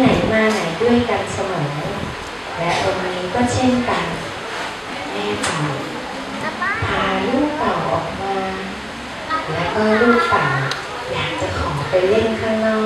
ไหนมาไหนด้วยกันเสมอ และวันนี้ก็เช่นกัน แม่ขต่าพาลูกเต่าออกมา แล้วก็ลูกเต่าอยากจะขอไปเล่นข้างนอก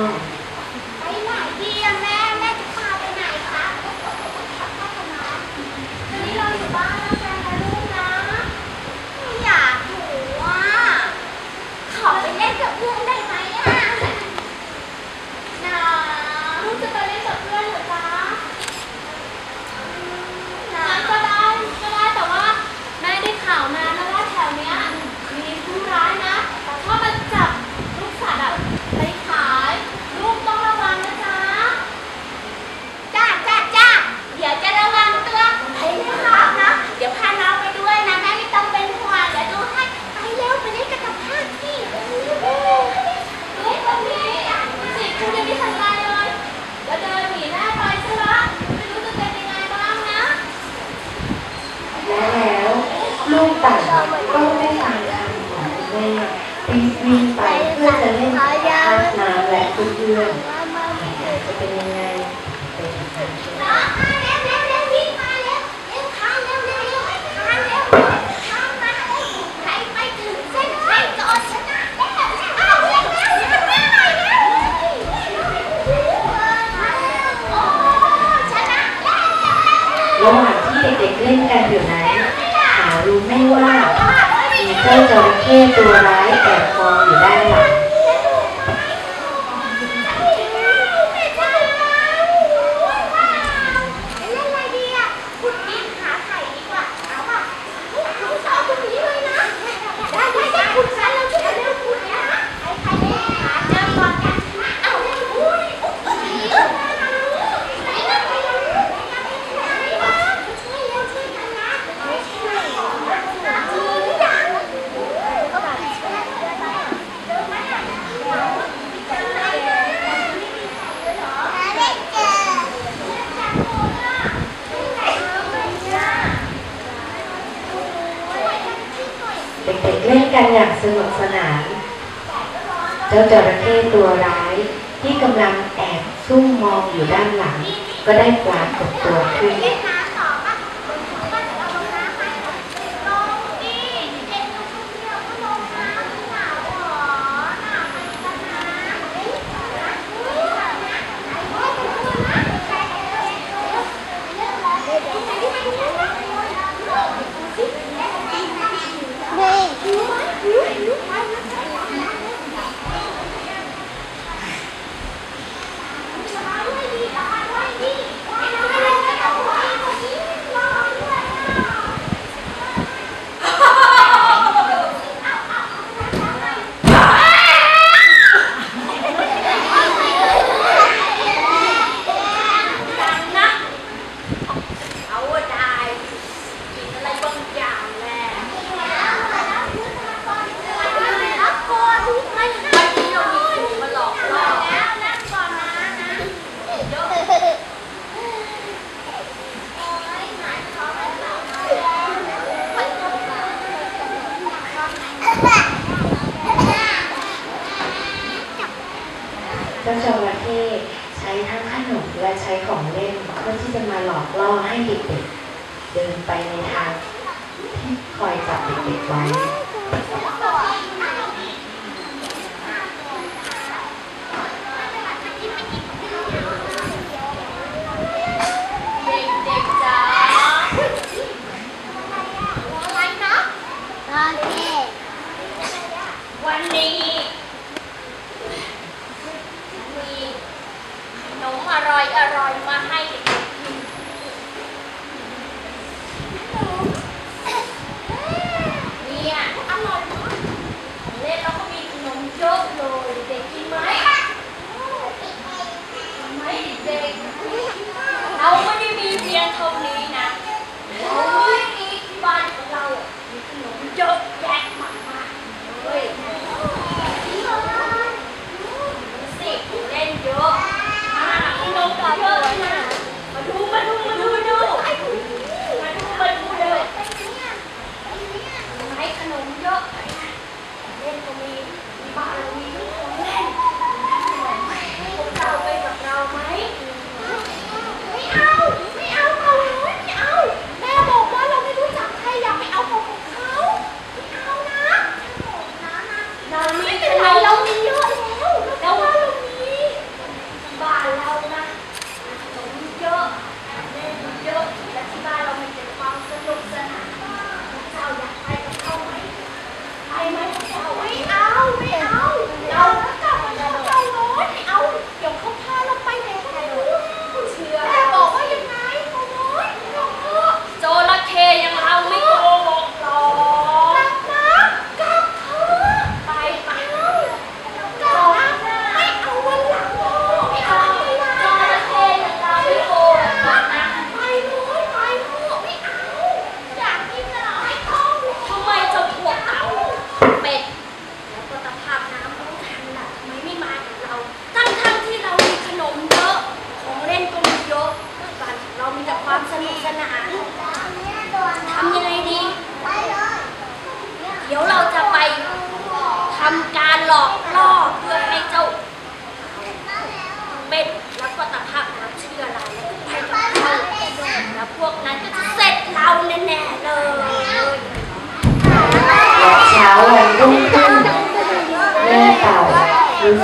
ระหว่างที่เด็กๆเล่นกันอยู่นั้นหารู้ไม่ว่ามีเจ้าจระเข้ตัวร้ายแอบมองอยู่ด้านหลัง กันอย่างสนุกสนาน เจ้าจระเข้ตัวร้ายที่กำลังแอบซุ่มมองอยู่ด้านหลัง ก็ได้ปลากตัวขึ้น ระจงรเทศใช้ทั้งขนมและใช้ของเล่นเพื่อที่จะมาหลอกล่อให้เด็กๆเดินไปในทางที่คอยจับเด็กๆไว้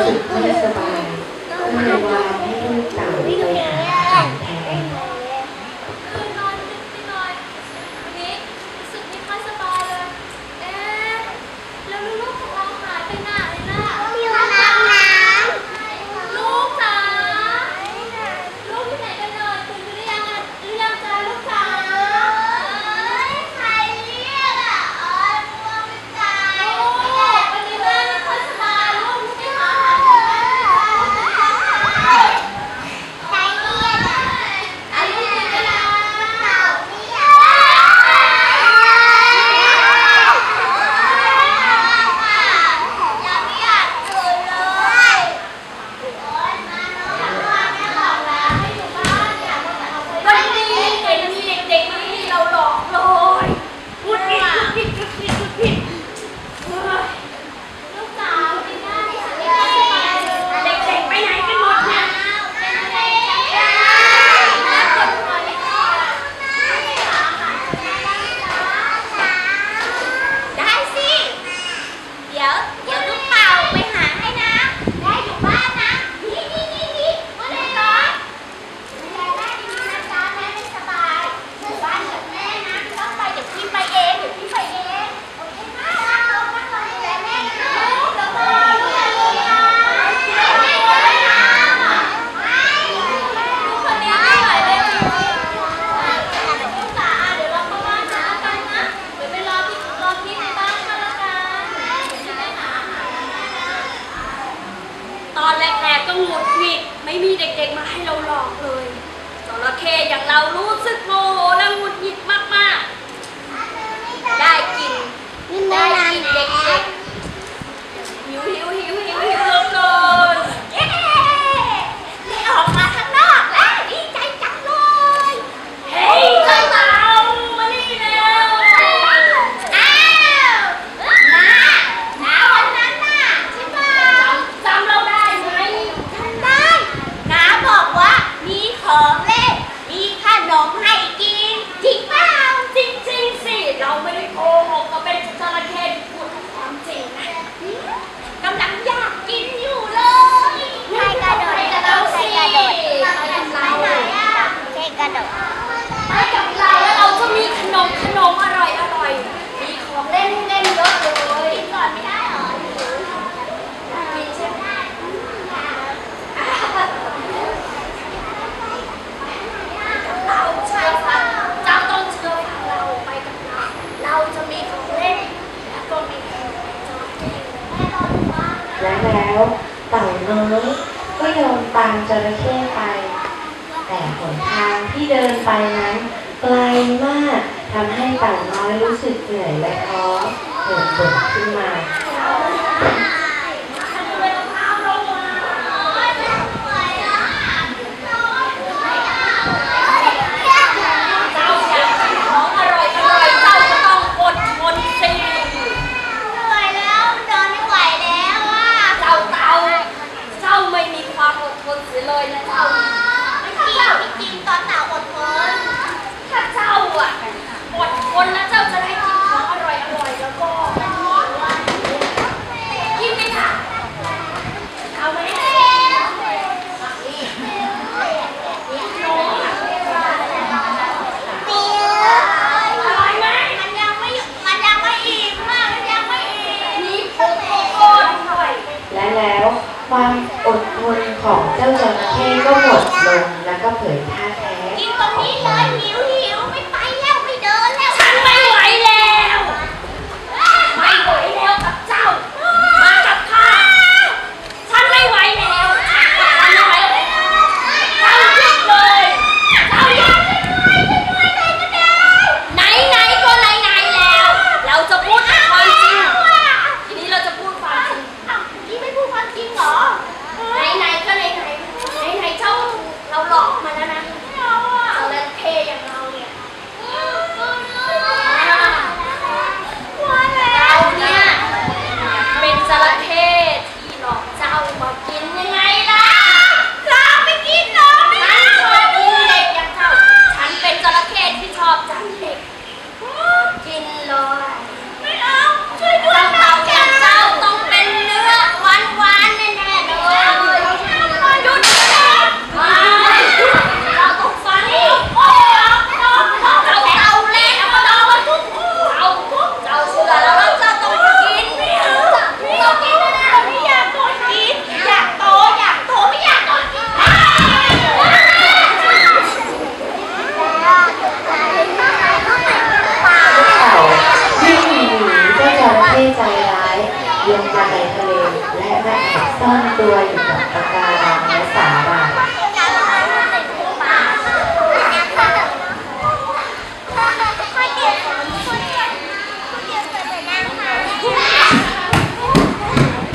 รู้ ซ่อนตัวอยู่กับปะการังและสาหร่าย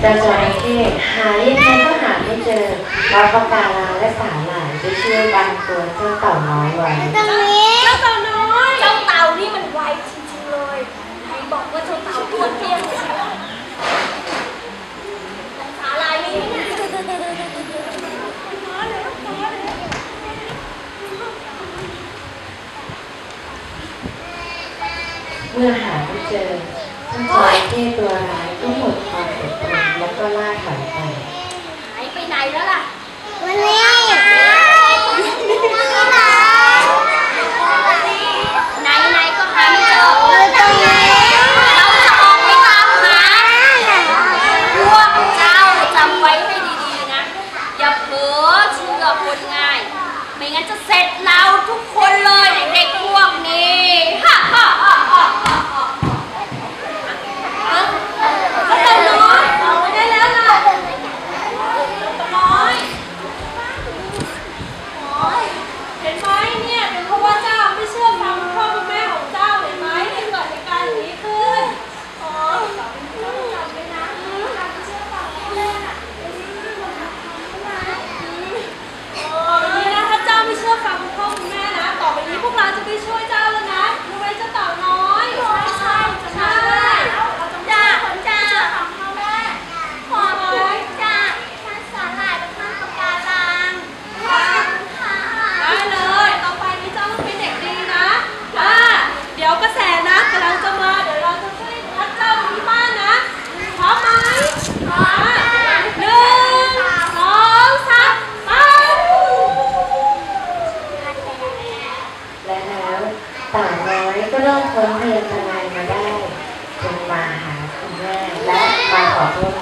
จะจอยเข้หายังไงก็หาไม่เจอเพราะปะการังและสาหลายจะเชื่วยบันตัวเจ้าเต่าน้อยไว้ ไอ้เจ้ตัวร้ายก็หมดความอดทนแล้วก็ล่าถอยไปหายไปไหนแล้วล่ะ วันนี้ ต่าน้อยก็เริ่มพ้นเพลนทนายมาได้จึงมาหาคุณแม่และมาขอโทษ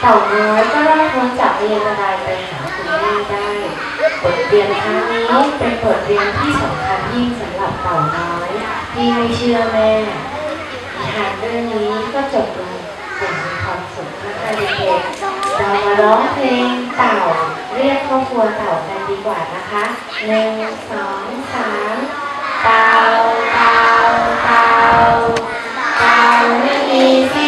เต่าน้อยก็ได้พ้นจากเรียนรายไปหาคุณแม่ได้ บทเรียนครั้งนี้เป็นบทเรียนที่สำคัญยิ่งสำหรับเต่าน้อยที่ไม่เชื่อแม่นิทานเรื่องนี้ก็จบลงอย่างมีความสุขมากเลยเรามาร้องเพลงเต่าเรียกครอบครัวเต่ากันดีกว่านะคะหนึ่งสองสามเต่าเต่าเต่าเต่าไม่มีที่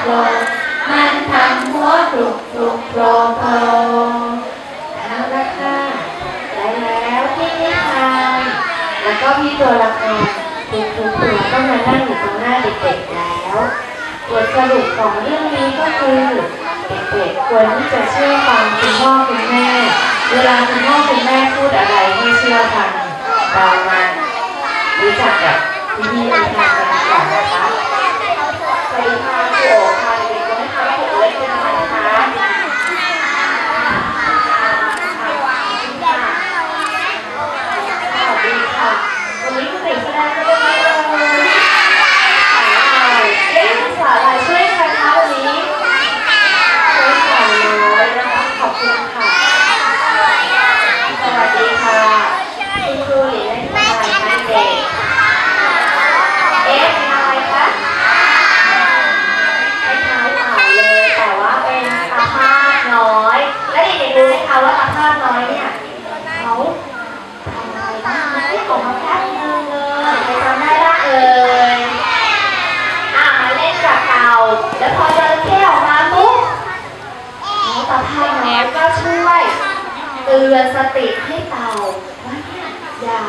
โปรมันทำหัวปลุกปลุกโปรโครล้วละค่ะได้แล้วพี่นิทานแล้วก็พี่ตัวละครปลุกปลุกปลุกก็มานั่งอยู่ตรงหน้าเด็กๆแล้วบทสรุปของเรื่องนี้ก็คือเด็กๆควรที่จะเชื่อฟังคุณพ่อคุณแม่ เวลาคุณพ่อคุณแม่พูดอะไรให้เชื่อฟังตามมารู้จักกับพี่นิทาน ตือนสติให้เต่าว่าเนี่อย่า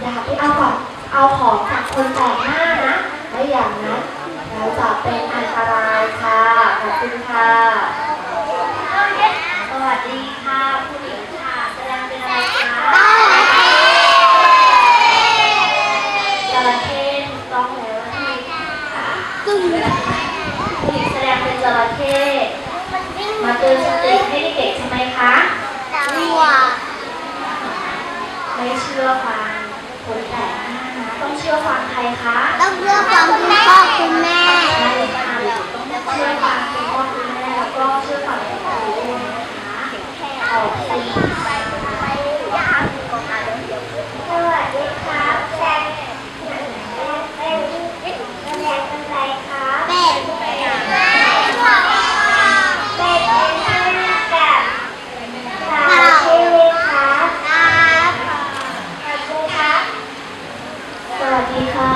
อย่าไปเอาของเอาของจากคนแปลกหน้านะและอย่างนั้นเราจะเป็นอันตรายค่ะขอบคุณค่ะสวัสดีค่ะผู้หญิงค่ะแสดงเป็นอะไรคะจระเข้ต้องแล้วใช่ไหมคะผู้หญิงแสดงเป็นจระเข้ มาเตือนสติให้เด็กใช่ไหมคะกลัไม่เชื่อฟังคนแปลกหน้านะต้องเชื่อฟังใครคะต้องเชื่อกฟังคุณพ่อคุณแม่ใด้เลค่ะต้องเชื่อฟังคุณพ่อคุณแม่แล้วก็เชื่อฟังคุณครูนะคะออกเสียง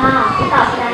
啊知道知道